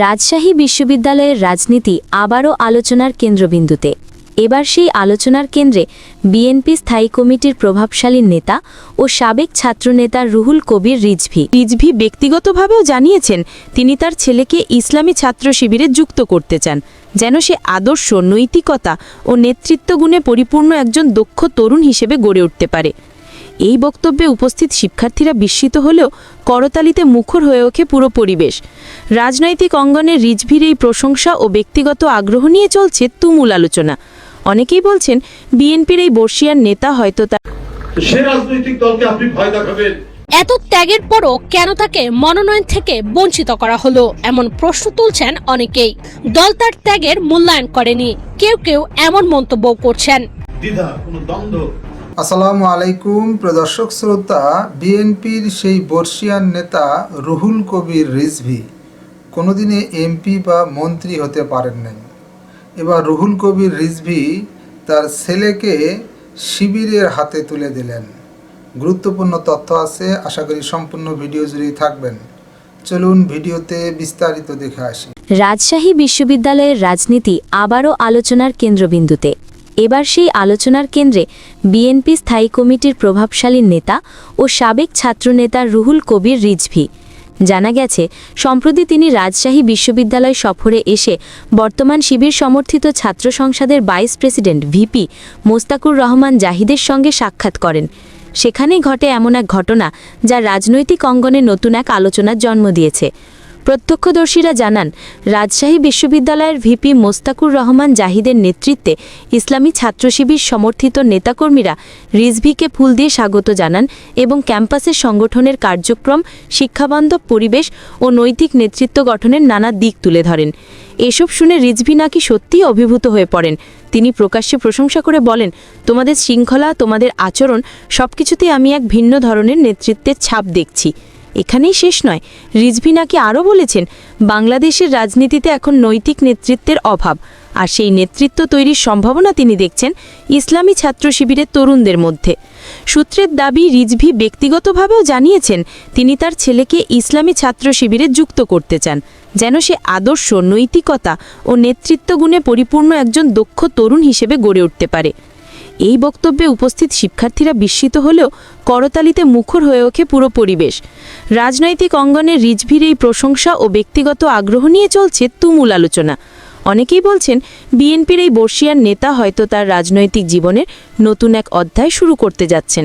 রাজশাহী বিশ্ববিদ্যালয়ের রাজনীতি আবারও আলোচনার কেন্দ্রবিন্দুতে। এবার সেই আলোচনার কেন্দ্রে বিএনপি স্থায়ী কমিটির প্রভাবশালী নেতা ও সাবেক ছাত্রনেতা রুহুল কবির রিজভি। রিজভি ব্যক্তিগতভাবেও জানিয়েছেন, তিনি তার ছেলেকে ইসলামী ছাত্র শিবিরে যুক্ত করতে চান, যেন সে আদর্শ, নৈতিকতা ও নেতৃত্বগুণে পরিপূর্ণ একজন দক্ষ তরুণ হিসেবে গড়ে উঠতে পারে। এই বক্তব্যে উপস্থিত শিক্ষার্থীরা বিস্মিত হলেও করতালিতে মুখর হয়ে ওঠে পুরো পরিবেশ। রাজনৈতিক অঙ্গনে রিজভির এই প্রশংসা ও ব্যক্তিগত আগ্রহ নিয়ে চলছে তুমুল আলোচনা। অনেকেই বলছেন বিএনপির এই বর্ষিয়ার নেতা হয়তো তার সে রাজনৈতিক দলকে আপনি ভয় দেখাবেন। এত ত্যাগের পরও কেন তাকে মনোনয়ন থেকে বঞ্চিত করা হলো এমন প্রশ্ন তুলছেন অনেকেই। দল তার ত্যাগের মূল্যায়ন করেনি কেউ কেউ এমন মন্তব্য করছেন। দ্বিধা কোনো দ্বন্দ্ব আসসালামু আলাইকুম প্রদর্শক শ্রোতা। বিএনপির সেই বর্ষিয়ান নেতা রুহুল কবির রিজভি কোনোদিনে এমপি বা মন্ত্রী হতে পারেন নাই। এবার রুহুল কবির রিজভি তার ছেলেকে শিবিরের হাতে তুলে দিলেন। গুরুত্বপূর্ণ তথ্য আছে, আশা করি সম্পূর্ণ ভিডিও জুড়েই থাকবেন। চলুন ভিডিওতে বিস্তারিত দেখে আসি। রাজশাহী বিশ্ববিদ্যালয়ের রাজনীতি আবারও আলোচনার কেন্দ্রবিন্দুতে। এবার সেই আলোচনার কেন্দ্রে বিএনপি স্থায়ী কমিটির প্রভাবশালী নেতা ও সাবেক ছাত্রনেতা রুহুল কবির রিজভি। জানা গেছে, সম্প্রতি তিনি রাজশাহী বিশ্ববিদ্যালয় সফরে এসে বর্তমান শিবির সমর্থিত ছাত্র সংসদের vice president VP Mostakur Rahman জাহিদের সঙ্গে সাক্ষাৎ করেন। সেখানেই ঘটে এমন এক ঘটনা যা রাজনৈতিক অঙ্গনে নতুন এক আলোচনার জন্ম দিয়েছে। প্রত্যক্ষদর্শীরা জানান, রাজশাহী বিশ্ববিদ্যালয়ের ভিপি মোস্তাকুর রহমান জাহিদের নেতৃত্বে ইসলামী ছাত্র শিবির সমর্থিত নেতাকর্মীরা রিজভিকে ফুল দিয়ে স্বাগত জানান এবং ক্যাম্পাসের সংগঠনের কার্যক্রম, শিক্ষাবান্ধব পরিবেশ ও নৈতিক নেতৃত্ব গঠনের নানা দিক তুলে ধরেন। এসব শুনে রিজভি নাকি সত্যিই অভিভূত হয়ে পড়েন। তিনি প্রকাশ্যে প্রশংসা করে বলেন, তোমাদের শৃঙ্খলা, তোমাদের আচরণ, সবকিছুতেই আমি এক ভিন্ন ধরনের নেতৃত্বের ছাপ দেখছি। এখানেই শেষ নয়। রিজভি নাকি আরও বলেছেন, বাংলাদেশের রাজনীতিতে এখন নৈতিক নেতৃত্বের অভাব। আর সেই নেতৃত্ব তৈরির সম্ভাবনা তিনি দেখছেন ইসলামী ছাত্র শিবিরের তরুণদের মধ্যে। সূত্রের দাবি, রিজভি ব্যক্তিগতভাবেও জানিয়েছেন, তিনি তার ছেলেকে ইসলামী ছাত্র শিবিরে যুক্ত করতে চান। যেন সে আদর্শ, নৈতিকতা ও নেতৃত্বগুণে পরিপূর্ণ একজন দক্ষ তরুণ হিসেবে গড়ে উঠতে পারে। এই বক্তব্যে উপস্থিত শিক্ষার্থীরা বিস্মিত হলেও করতালিতে মুখর হয়ে ওঠে পুরো পরিবেশ। রাজনৈতিক অঙ্গনে রিজভির এই প্রশংসা ও ব্যক্তিগত আগ্রহ নিয়ে চলছে তুমুল আলোচনা। অনেকেই বলছেন, বিএনপির এই বর্ষিয়ার নেতা হয়তো তার রাজনৈতিক জীবনের নতুন এক অধ্যায় শুরু করতে যাচ্ছেন।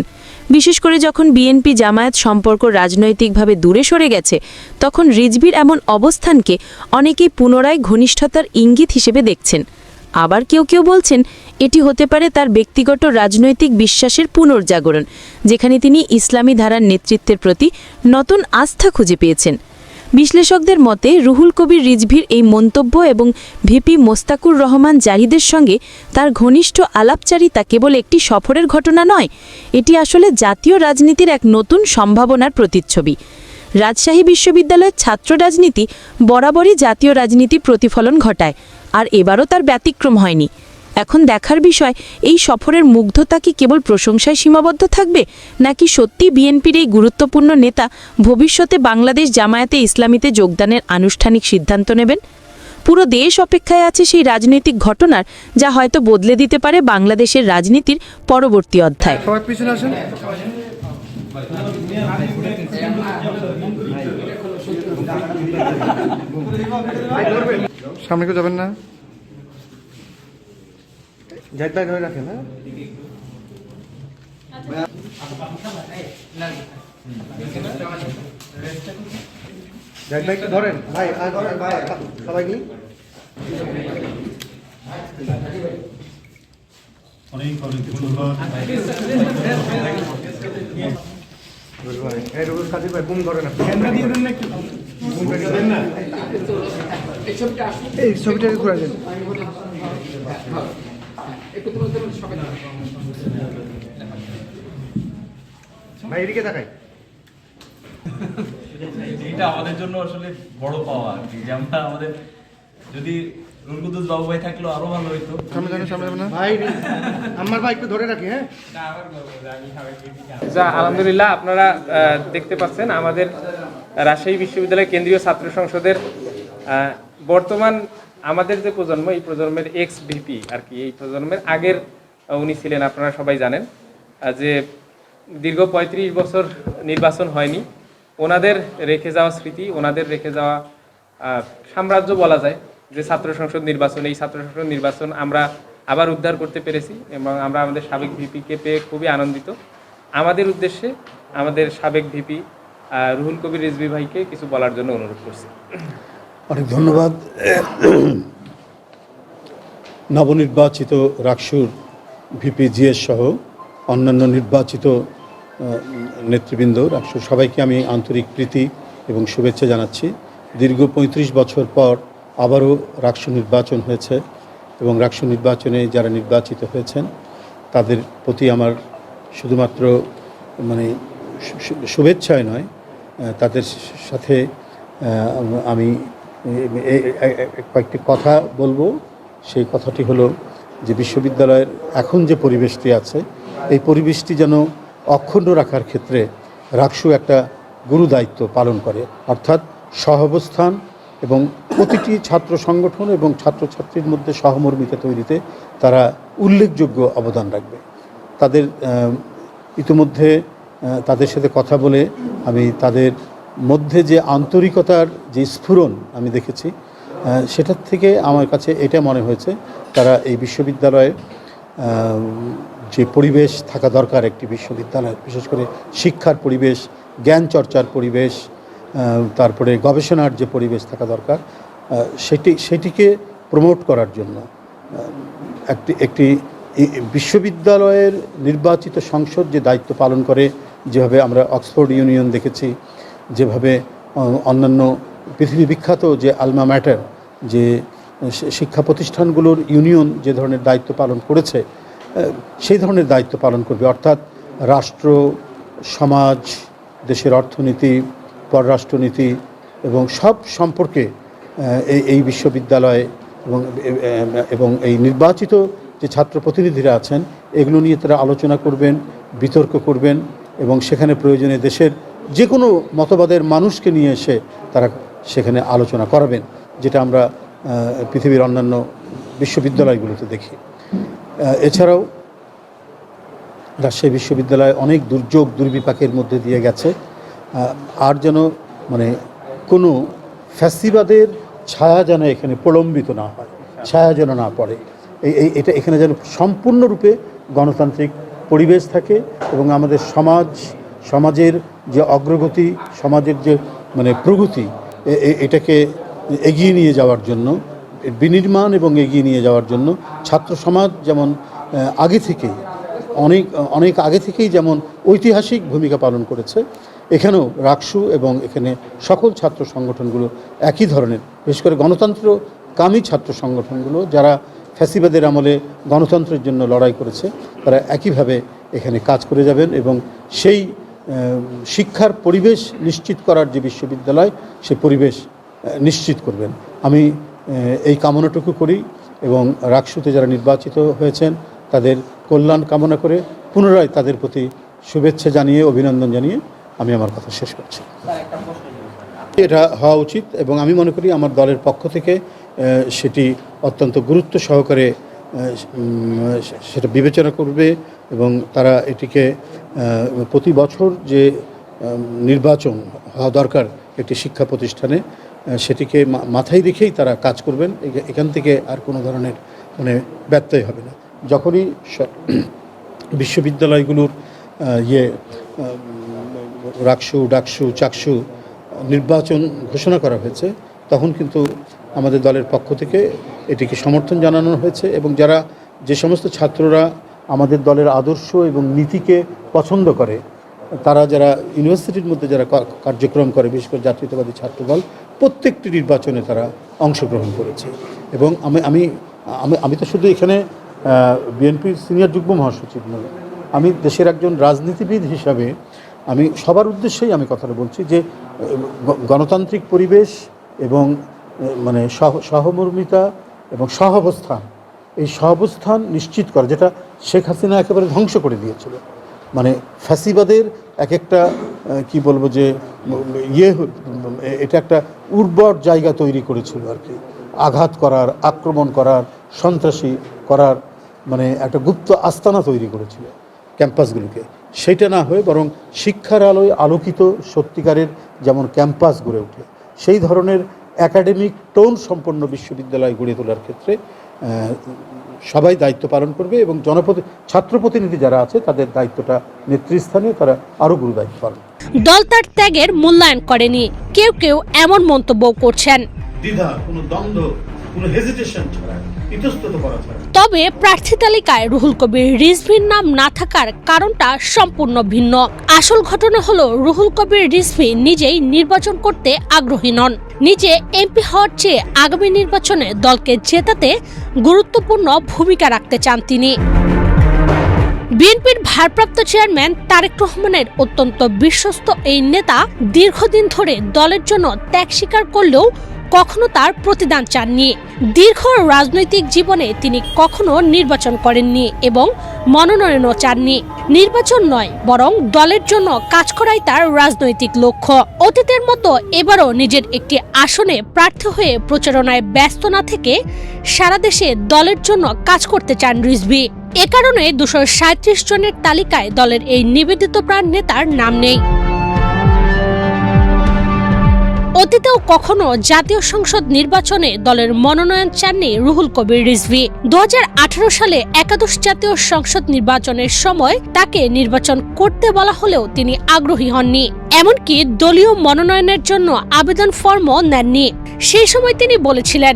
বিশেষ করে যখন বিএনপি জামায়াত সম্পর্ক রাজনৈতিকভাবে দূরে সরে গেছে, তখন রিজভির এমন অবস্থানকে অনেকেই পুনরায় ঘনিষ্ঠতার ইঙ্গিত হিসেবে দেখছেন। আবার কেউ কেউ বলছেন এটি হতে পারে তার ব্যক্তিগত রাজনৈতিক বিশ্বাসের পুনর্জাগরণ, যেখানে তিনি ইসলামী ধারার নেতৃত্বের প্রতি নতুন আস্থা খুঁজে পেয়েছেন। বিশ্লেষকদের মতে, রুহুল কবির রিজভির এই মন্তব্য এবং ভিপি মোস্তাকুর রহমান জাহিদের সঙ্গে তার ঘনিষ্ঠ আলাপচারিতা কেবল একটি সফরের ঘটনা নয়, এটি আসলে জাতীয় রাজনীতির এক নতুন সম্ভাবনার প্রতিচ্ছবি। রাজশাহী বিশ্ববিদ্যালয়ের ছাত্র রাজনীতি বরাবরই জাতীয় রাজনীতি প্রতিফলন ঘটায়, আর এবারও তার ব্যতিক্রম হয়নি। এখন দেখার বিষয়, এই সফরের মুগ্ধতা কি কেবল প্রশংসায় সীমাবদ্ধ থাকবে, নাকি সত্যি বিএনপির এই গুরুত্বপূর্ণ নেতা ভবিষ্যতে বাংলাদেশ জামায়াতে ইসলামীতে যোগদানের আনুষ্ঠানিক সিদ্ধান্ত নেবেন? পুরো দেশ অপেক্ষায় আছে সেই রাজনৈতিক ঘটনার, যা হয়তো বদলে দিতে পারে বাংলাদেশের রাজনীতির পরবর্তী অধ্যায়। সামনে কেউ যাবেন না? ভাই ধরে রাখেন হ্যাঁ জায়দ ভাই একটু ধরেন ভাই সবাই নিন অনেক অনেক ধন্যবাদ এই বুম রেখে দেন ঘুরে দেন ভাই এদিকে তাকাই। এটা আমাদের জন্য আসলে বড় পাওয়া আর কি যে আমরা আমাদের যদি রুলকুদ্দুস বাবু ভাই থাকলেও আরও ভালো হইতো। সামনে সামনে না? ভাই আমার ভাই একটু ধরে রাখি হ্যাঁ? যা আলহামদুলিল্লাহ আপনারা আহ, দেখতে পাচ্ছেন আমাদের রাজশাহী বিশ্ববিদ্যালয় কেন্দ্রীয় ছাত্র সংসদের বর্তমান আমাদের যে প্রজন্ম, এই প্রজন্মের এক্স ভিপি আর কি, এই প্রজন্মের আগের উনি ছিলেন, আপনারা সবাই জানেন যে দীর্ঘ পঁয়ত্রিশ বছর নির্বাচন হয়নি। ওনাদের রেখে যাওয়া স্মৃতি, ওনাদের রেখে যাওয়া সাম্রাজ্য বলা যায়, যে ছাত্র সংসদ নির্বাচন, এই ছাত্র সংসদ নির্বাচন আমরা আবার উদ্ধার করতে পেরেছি এবং আমরা আমাদের সাবেক ভিপিকে পেয়ে খুবই আনন্দিত। আমাদের উদ্দেশ্যে আমাদের সাবেক ভিপি রুহুল কবির রিজভি ভাইকে কিছু বলার জন্য অনুরোধ করছি। অনেক ধন্যবাদ। নবনির্বাচিত রাকসুর ভিপি জিএস সহ অন্যান্য নির্বাচিত নেতৃবৃন্দ, রাকসুর সবাইকে আমি আন্তরিক প্রীতি এবং শুভেচ্ছা জানাচ্ছি। দীর্ঘ পঁয়ত্রিশ বছর পর আবারও রাকসু নির্বাচন হয়েছে এবং রাকসু নির্বাচনে যারা নির্বাচিত হয়েছেন, তাদের প্রতি আমার শুধুমাত্র মানে শু- শু- শুভেচ্ছাই নয় তাদের সাথে আমি কয়েকটি কথা বলব। সেই কথাটি হলো যে বিশ্ববিদ্যালয়ের এখন যে পরিবেশটি আছে, এই পরিবেশটি যেন অক্ষুণ্ণ রাখার ক্ষেত্রে রাকসু একটা গুরু দায়িত্ব পালন করে। অর্থাৎ সহাবস্থান এবং প্রতিটি ছাত্র সংগঠন এবং ছাত্রছাত্রীর মধ্যে সহমর্মিতা তৈরিতে তারা উল্লেখযোগ্য অবদান রাখবে। তাদের ইতিমধ্যে তাদের সাথে কথা বলে আমি তাদের মধ্যে যে আন্তরিকতার যে স্ফুরণ আমি দেখেছি সেটার থেকে আমার কাছে এটা মনে হয়েছে, তারা এই বিশ্ববিদ্যালয়ে যে পরিবেশ থাকা দরকার একটি বিশ্ববিদ্যালয়, বিশেষ করে শিক্ষার পরিবেশ, জ্ঞান চর্চার পরিবেশ তারপরে গবেষণার যে পরিবেশ থাকা দরকার সেটি, সেটিকে প্রমোট করার জন্য একটি একটি বিশ্ববিদ্যালয়ের নির্বাচিত সংসদ যে দায়িত্ব পালন করে, যেভাবে আমরা অক্সফোর্ড ইউনিয়ন দেখেছি যেভাবে অন্যান্য পৃথিবী বিখ্যাত যে আলমা ম্যাটার, যে শিক্ষা প্রতিষ্ঠানগুলোর ইউনিয়ন যে ধরনের দায়িত্ব পালন করেছে সেই ধরনের দায়িত্ব পালন করবে। অর্থাৎ রাষ্ট্র, সমাজ, দেশের অর্থনীতি, পররাষ্ট্রনীতি এবং সব সম্পর্কে এই বিশ্ববিদ্যালয় এবং এবং এই নির্বাচিত যে ছাত্র প্রতিনিধিরা আছেন, এগুলো নিয়ে তারা আলোচনা করবেন, বিতর্ক করবেন এবং সেখানে প্রয়োজনে দেশের যে কোনো মতবাদের মানুষকে নিয়ে এসে তারা সেখানে আলোচনা করাবেন, যেটা আমরা পৃথিবীর অন্যান্য বিশ্ববিদ্যালয়গুলোতে দেখি। এছাড়াও রাজশাহী বিশ্ববিদ্যালয় অনেক দুর্যোগ, দুর্বিপাকের মধ্যে দিয়ে গেছে। আর যেন মানে কোনো ফ্যাসিবাদের ছায়া যেন এখানে প্রলম্বিত না হয়, ছায়া যেন না পড়ে। এই, এটা এখানে যেন সম্পূর্ণরূপে গণতান্ত্রিক পরিবেশ থাকে এবং আমাদের সমাজ সমাজের যে অগ্রগতি, সমাজের যে মানে প্রগতি এটাকে এগিয়ে নিয়ে যাওয়ার জন্য বিনির্মাণ এবং এগিয়ে নিয়ে যাওয়ার জন্য ছাত্র সমাজ যেমন আগে থেকেই, অনেক অনেক আগে থেকেই যেমন ঐতিহাসিক ভূমিকা পালন করেছে, এখানেও রাকসু এবং এখানে সকল ছাত্র সংগঠনগুলো একই ধরনের, বিশেষ করে গণতন্ত্র গণতন্ত্রকামী ছাত্র সংগঠনগুলো যারা ফ্যাসিবাদের আমলে গণতন্ত্রের জন্য লড়াই করেছে, তারা একইভাবে এখানে কাজ করে যাবেন এবং সেই শিক্ষার পরিবেশ নিশ্চিত করার যে বিশ্ববিদ্যালয়, সে পরিবেশ নিশ্চিত করবেন। আমি এই কামনাটুকু করি এবং রাকসুতে যারা নির্বাচিত হয়েছেন, তাদের কল্যাণ কামনা করে পুনরায় তাদের প্রতি শুভেচ্ছা জানিয়ে, অভিনন্দন জানিয়ে আমি আমার কথা শেষ করছি। এটা হওয়া উচিত এবং আমি মনে করি আমার দলের পক্ষ থেকে সেটি অত্যন্ত গুরুত্ব সহকারে সেটা বিবেচনা করবে এবং তারা এটিকে প্রতি বছর যে নির্বাচন হওয়া দরকার একটি শিক্ষা প্রতিষ্ঠানে সেটিকে মাথায় রেখেই তারা কাজ করবেন। এখান থেকে আর কোনো ধরনের মানে ব্যত্যয় হবে না। যখনই বিশ্ববিদ্যালয়গুলোর ইয়ে রাকসু, ডাকসু, চাকসু নির্বাচন ঘোষণা করা হয়েছে, তখন কিন্তু আমাদের দলের পক্ষ থেকে এটিকে সমর্থন জানানো হয়েছে এবং যারা যে সমস্ত ছাত্ররা আমাদের দলের আদর্শ এবং নীতিকে পছন্দ করে। তারা যারা ইউনিভার্সিটির মধ্যে যারা কার্যক্রম করে, বিশেষ করে জাতীয়তাবাদী ছাত্রদল, প্রত্যেকটি নির্বাচনে তারা অংশগ্রহণ করেছে। এবং আমি আমি আমি আমি তো শুধু এখানে বিএনপির সিনিয়র যুগ্ম মহাসচিব নই। আমি দেশের একজন রাজনীতিবিদ হিসাবে আমি সবার উদ্দেশ্যেই আমি কথাটা বলছি যে গণতান্ত্রিক পরিবেশ এবং মানে সহ, সহমর্মিতা এবং সহাবস্থান, এই সহাবস্থান নিশ্চিত করা, যেটা শেখ হাসিনা একেবারে ধ্বংস করে দিয়েছিল। মানে ফ্যাসিবাদের এক একটা কি বলব যে ইয়ে এটা একটা উর্বর জায়গা তৈরি করেছিল আর কি। আঘাত করার, আক্রমণ করার, সন্ত্রাসী করার মানে একটা গুপ্ত আস্তানা তৈরি করেছিল ক্যাম্পাসগুলোকে। সেটা না হয়ে বরং শিক্ষার আলোয় আলোকিত সত্যিকারের যেমন ক্যাম্পাস গড়ে ওঠে, সেই ধরনের একাডেমিক টোন সম্পন্ন বিশ্ববিদ্যালয় গড়ে তোলার ক্ষেত্রে সবাই দায়িত্ব পালন করবে এবং জনপ্রতি ছাত্র প্রতিনিধি যারা আছে তাদের দায়িত্বটা নেতৃস্থানীয় তারা আরও গুরু দায়িত্ব পালন দল তার ত্যাগের মূল্যায়ন করেনি। কেউ কেউ এমন মন্তব্য করছেন। দ্বিধা কোনো দ্বন্দ্ব কোনো হেজিটেশন ছাড়া তবে প্রার্থী তালিকায় রুহুল কবির রিজভির নাম না থাকার কারণটা সম্পূর্ণ ভিন্ন। আসল ঘটনা হলো রুহুল কবির রিজভি নিজেই নির্বাচন করতে আগ্রহী নন। নিজে এমপি হওয়ার চেয়ে আগামী নির্বাচনে দলকে জেতাতে গুরুত্বপূর্ণ ভূমিকা রাখতে চান তিনি। বিএনপির ভারপ্রাপ্ত চেয়ারম্যান তারেক রহমানের অত্যন্ত বিশ্বস্ত এই নেতা দীর্ঘদিন ধরে দলের জন্য ত্যাগ স্বীকার করলেও কখনো তার প্রতিদান চাননি। দীর্ঘ রাজনৈতিক জীবনে তিনি কখনো নির্বাচন করেননি এবং মনোনয়নও চাননি। নির্বাচন নয়, বরং দলের জন্য কাজ করাই তার রাজনৈতিক লক্ষ্য। অতীতের মতো এবারও নিজের একটি আসনে প্রার্থী হয়ে প্রচারণায় ব্যস্ত না থেকে সারা দেশে দলের জন্য কাজ করতে চান রিজভি। এ কারণে দুশো জনের তালিকায় দলের এই নিবেদিত প্রাণ নেতার নাম নেই। অতীতেও কখনো জাতীয় সংসদ নির্বাচনে দলের মনোনয়ন চাননি রুহুল কবির রিজভি। দুহাজার আঠারো সালে একাদশ জাতীয় সংসদ নির্বাচনের সময় তাকে নির্বাচন করতে বলা হলেও তিনি আগ্রহী হননি। এমনকি দলীয় মনোনয়নের জন্য আবেদন ফর্মও নেননি। সেই সময় তিনি বলেছিলেন,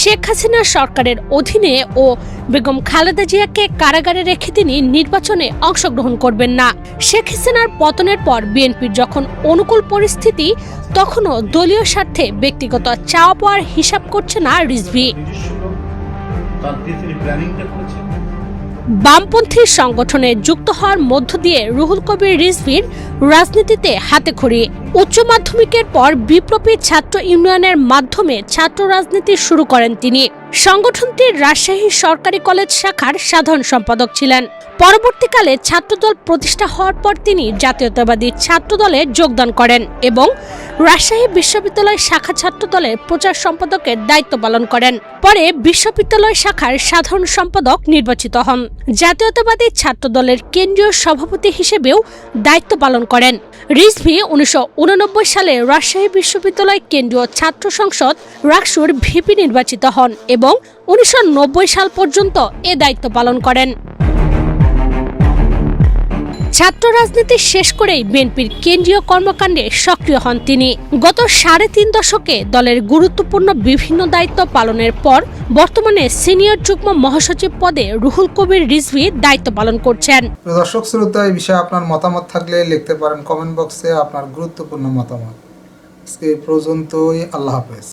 শেখ হাসিনা সরকারের অধীনে ও বেগম খালেদা জিয়াকে কারাগারে রেখে তিনি নির্বাচনে অংশগ্রহণ করবেন না। শেখ হাসিনার পতনের পর বিএনপির যখন অনুকূল পরিস্থিতি, তখনও দলীয় স্বার্থে ব্যক্তিগত চাওয়া পাওয়ার হিসাব করছে না রিজভি। বামপন্থী সংগঠনে যুক্ত হওয়ার মধ্য দিয়ে রুহুল কবির রিজভির রাজনীতিতে হাতে খড়ি। উচ্চ মাধ্যমিকের পর বিপ্লবী ছাত্র ইউনিয়নের মাধ্যমে ছাত্র রাজনীতি শুরু করেন তিনি। সংগঠনটির রাজশাহী সরকারি কলেজ শাখার সাধারণ সম্পাদক ছিলেন। পরবর্তীকালে ছাত্রদল প্রতিষ্ঠা হওয়ার পর তিনি জাতীয়তাবাদী ছাত্রদলে যোগদান করেন এবং রাজশাহী বিশ্ববিদ্যালয় শাখা ছাত্রদলের প্রচার সম্পাদকের দায়িত্ব পালন করেন। পরে বিশ্ববিদ্যালয় শাখার সাধারণ সম্পাদক নির্বাচিত হন। জাতীয়তাবাদী ছাত্রদলের কেন্দ্রীয় সভাপতি হিসেবেও দায়িত্ব পালন করেন। রিজভি উনিশশো উননব্বই সালে রাজশাহী বিশ্ববিদ্যালয় কেন্দ্রীয় ছাত্র সংসদ রাকসুর ভিপি নির্বাচিত হন এবং উনিশশো নব্বই সাল পর্যন্ত এ দায়িত্ব পালন করেন। ছাত্র রাজনীতি শেষ করেই বিএনপির কেন্দ্রীয় কর্মকাণ্ডে সক্রিয় হন তিনি। গত সাড়ে তিন দশকে দলের গুরুত্বপূর্ণ বিভিন্ন দায়িত্ব পালনের পর বর্তমানে সিনিয়র যুগ্ম মহাসচিব পদে রুহুল কবির রিজভি দায়িত্ব পালন করছেন। দর্শক, শ্রোতা, এই বিষয়ে আপনার মতামত থাকলে লিখতে পারেন কমেন্ট বক্সে আপনার গুরুত্বপূর্ণ মতামত। আজকে পর্যন্তই, আল্লাহ হাফেজ।